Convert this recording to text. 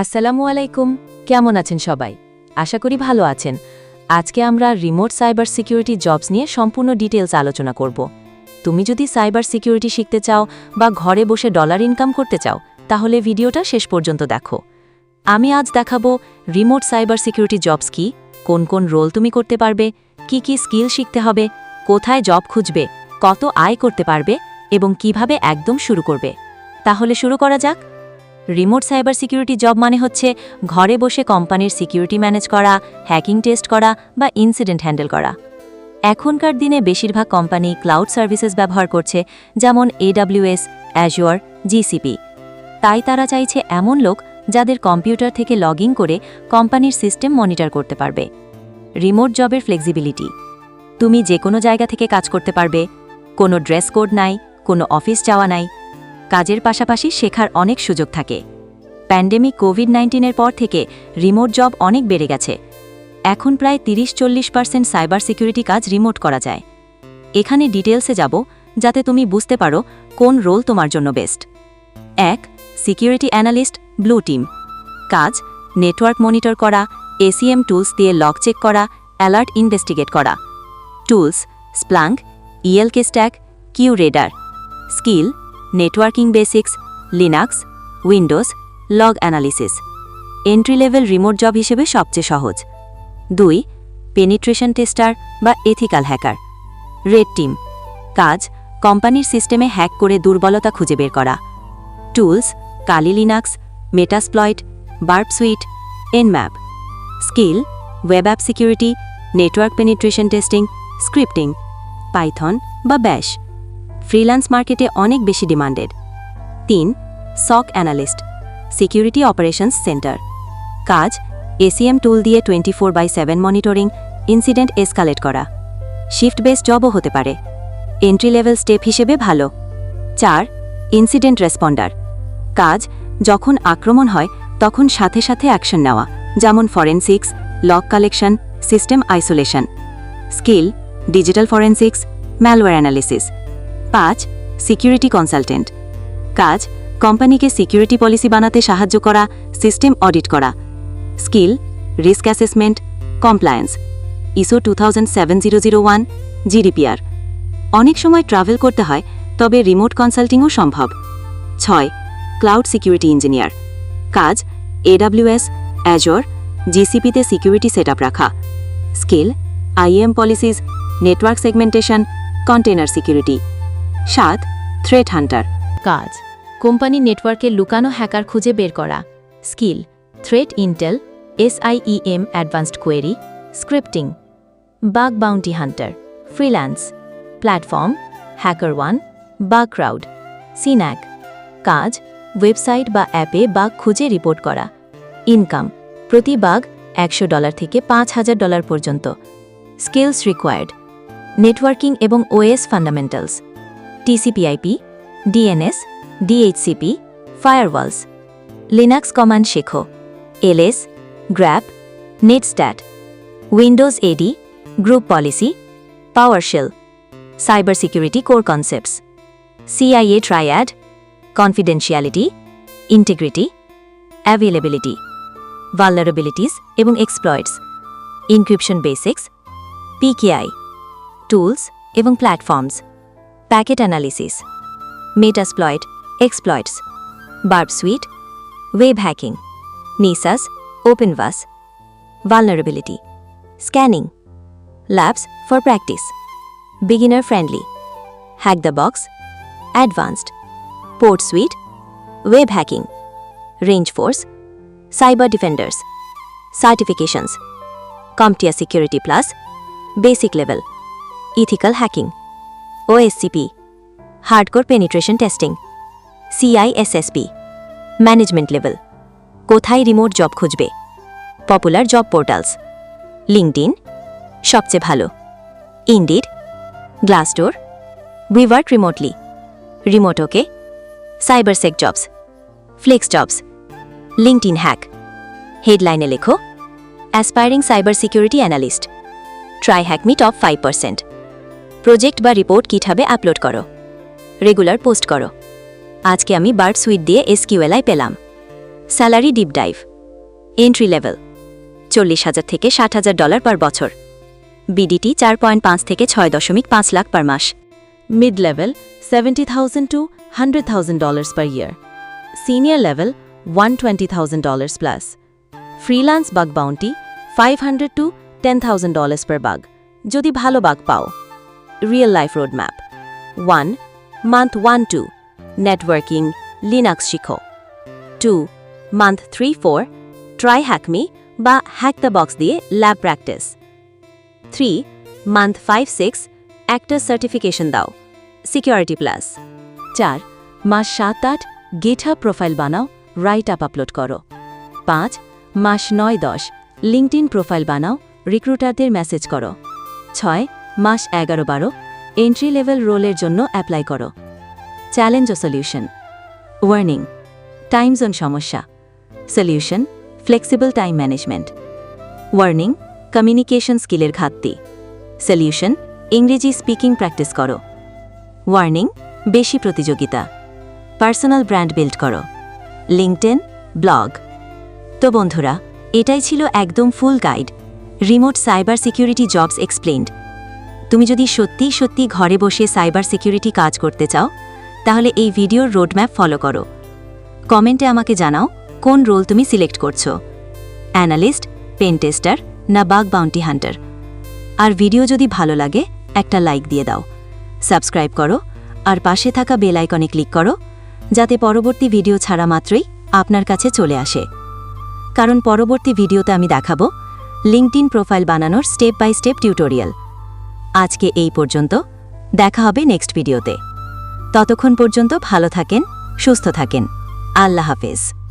আসসালামু আলাইকুম, কেমন আছেন সবাই? আশা করি ভালো আছেন। আজকে আমরা রিমোট সাইবার সিকিউরিটি জবস নিয়ে সম্পূর্ণ ডিটেলস আলোচনা করব। তুমি যদি সাইবার সিকিউরিটি শিখতে চাও বা ঘরে বসে ডলার ইনকাম করতে চাও, তাহলে ভিডিওটা শেষ পর্যন্ত দেখো। আমি আজ দেখাবো রিমোট সাইবার সিকিউরিটি জবস কি, কোন কোন রোল তুমি করতে পারবে, কি কি স্কিল শিখতে হবে, কোথায় জব খুঁজবে, কত আয় করতে পারবে এবং কীভাবে একদম শুরু করবে। তাহলে শুরু করা যাক। রিমোট সাইবার সিকিউরিটি জব মানে হচ্ছে ঘরে বসে কোম্পানির সিকিউরিটি ম্যানেজ করা, হ্যাকিং টেস্ট করা বা ইনসিডেন্ট হ্যান্ডেল করা। এখনকার দিনে বেশিরভাগ কোম্পানি ক্লাউড সার্ভিসেস ব্যবহার করছে, যেমন এডাব্লিউএস, অ্যাজুয়ার, জিসিপি। তাই তারা চাইছে এমন লোক যাদের কম্পিউটার থেকে লগ করে কোম্পানির সিস্টেম মনিটর করতে পারবে। রিমোট জবের ফ্লেক্সিবিলিটি। তুমি যে কোনো জায়গা থেকে কাজ করতে পারবে। কোনো ড্রেস কোড নাই, কোনো অফিস যাওয়া নাই কাজের পাশাপাশি শেখার অনেক সুযোগ থাকে। প্যান্ডেমিক কোভিড নাইন্টিনের পর থেকে রিমোট জব অনেক বেড়ে গেছে। এখন প্রায় তিরিশ চল্লিশ পার্সেন্ট সাইবার সিকিউরিটি কাজ রিমোট করা যায়। এখানে ডিটেলসে যাব, যাতে তুমি বুঝতে পারো কোন রোল তোমার জন্য বেস্ট। এক, সিকিউরিটি অ্যানালিস্ট, ব্লু টিম। কাজ, নেটওয়ার্ক মনিটর করা, এসিএম টুলস দিয়ে লক চেক করা, অ্যালার্ট ইনভেস্টিগেট করা। Tools, Splunk, ELK stack, QRadar. Skill networking basics, Linux, Windows, log analysis. Entry level remote job হিসেবে সবচেয়ে সহজ। দুই, পেনিট্রেশন টেস্টার বা এথিক্যাল হ্যাকার। Red team. কাজ, কোম্পানির সিস্টেমে হ্যাক করে দুর্বলতা খুঁজে বের করা। Tools, Kali Linux Metasploit Burp Suite, Nmap. Skill, web app security, network penetration testing, scripting, Python বা ব্যাশ। ফ্রিল্যান্স মার্কেটে অনেক বেশি ডিমান্ডেড তিন, SOC analyst, security operations centre. কাজ, এসিএম টুল দিয়ে twenty four by seven monitoring, incident escalate করা। Shift base জবও হতে পারে। এন্ট্রি লেভেল স্টেপ হিসেবে ভালো। চার, ইনসিডেন্ট রেসপন্ডার। কাজ, যখন আক্রমণ হয়, তখন সাথে সাথে অ্যাকশন নেওয়া, যেমন forensics, log collection, system isolation. Skill, digital forensics, malware analysis. পাঁচ সিকিউরিটি কনসালটেন্ট কাজ কোম্পানিকে সিকিউরিটি পলিসি বানাতে সাহায্য করা সিস্টেম অডিট করা। Skill risk assessment compliance ISO two thousand GDPR অনেক সময় ট্রাভেল করতে হয়, তবে রিমোট কনসাল্টিংও সম্ভব। ছয় ক্লাউড সিকিউরিটি ইঞ্জিনিয়ার কাজ এডাব্লিউএস অ্যাজোর জিসিপিতে সিকিউরিটি সেট রাখা। Skill IAM policies network segmentation container security সাত থ্রেট হান্টার কাজ, কোম্পানি নেটওয়ার্কে লুকানো হ্যাকার খুঁজে বের করা। Skill threat intel SIEM advanced query scripting bug bounty hunter freelance platform HackerOne Bugcrowd Synack কাজ ওয়েবসাইট বা অ্যাপে বাগ খুঁজে রিপোর্ট করা। ইনকাম প্রতি বাগ একশো ডলার থেকে পাঁচ হাজার ডলার পর্যন্ত। স্কিলস রিকোয়ার্ড নেটওয়ার্কিং এবং OS fundamentals TCP IP DNS DHCP firewalls Linux command শেখো L S grep netstat Windows AD group policy PowerShell cyber security core concepts CIA triad confidentiality integrity availability vulnerabilities এবং exploits encryption basics PKI tools এবং platforms packet analysis, metasploit, exploits, barb suite, web hacking, NISAS, OpenVAS, vulnerability, scanning, labs for practice, beginner friendly, hack the box, advanced, port suite, web hacking, range force, cyber defenders, certifications, CompTIA Security Plus, basic level, ethical hacking. OSCP hardcore penetration testing. CISSP management level. কোথায় remote job খুঁজবে popular job portals LinkedIn সবচেয়ে ভালো Indeed Glassdoor we work remotely remote okay cyber sec jobs flex jobs LinkedIn hack হেডলাইনে লেখো aspiring cyber security analyst try hack me top five percent project বা report কিঠাবে upload করো? Regular post করো। আজকে আমি Burp Suite দিয়ে SQLi পেলাম। Salary deep dive. Entry level. চল্লিশ হাজার থেকে ষাট হাজার ডলার পার বছর। বিডিটি চার পয়েন্ট পাঁচ থেকে ছয় দশমিক পাঁচ lakh per mass. Mid level seventy thousand to hundred thousand dollars per year. Senior level one twenty thousand dollars plus. Freelance bug bounty five hundred to ten thousand dollars per bug. যদি ভালো bug পাও। Life road map one month one two networking Linux শিখো two month three four try hack me বা hack the box দিয়ে lab practice three month five six একটা certification দাও security plus চার মাস সাত আট গেটহাব প্রোফাইল বানাও রাইট আপ আপলোড করো পাঁচ মাস নয় দশ লিঙ্কডিন প্রোফাইল বানাও রিক্রুটারদের মেসেজ করো ছয় মাস এগারো বারো এন্ট্রি লেভেল রোলের জন্য অ্যাপ্লাই করো। চ্যালেঞ্জ ও সলিউশন ওয়ার্নিং টাইম জোন সমস্যা। Solution flexible time management warning communication স্কিলের ঘাটতি। সলিউশন ইংরেজি স্পিকিং প্র্যাকটিস করো। ওয়ার্নিং বেশি প্রতিযোগিতা। পার্সোনাল ব্র্যান্ড বিল্ড করো। লিঙ্কটেন ব্লগ তো বন্ধুরা, এটাই ছিল একদম full guide remote cyber security jobs explained তুমি যদি সত্যি সত্যি ঘরে বসে সাইবার সিকিউরিটি কাজ করতে চাও, তাহলে এই ভিডিওর রোডম্যাপ ফলো করো। কমেন্টে আমাকে জানাও কোন রোল তুমি সিলেক্ট করছ। অ্যানালিস্ট পেন টেস্টার না বাগ বাউন্টি হান্টার আর ভিডিও যদি ভালো লাগে, একটা লাইক দিয়ে দাও। সাবস্ক্রাইব করো আর পাশে থাকা বেল আইকনে ক্লিক করো, যাতে পরবর্তী ভিডিও ছাড়া মাত্রই আপনার কাছে চলে আসে। কারণ পরবর্তী ভিডিওতে আমি দেখাবো লিঙ্কডিন প্রোফাইল বানানোর স্টেপ বাই স্টেপ টিউটোরিয়াল আজকে এই পর্যন্ত। দেখা হবে নেক্সট ভিডিওতে। ততক্ষণ পর্যন্ত ভালো থাকেন, সুস্থ থাকেন। আল্লাহ হাফেজ।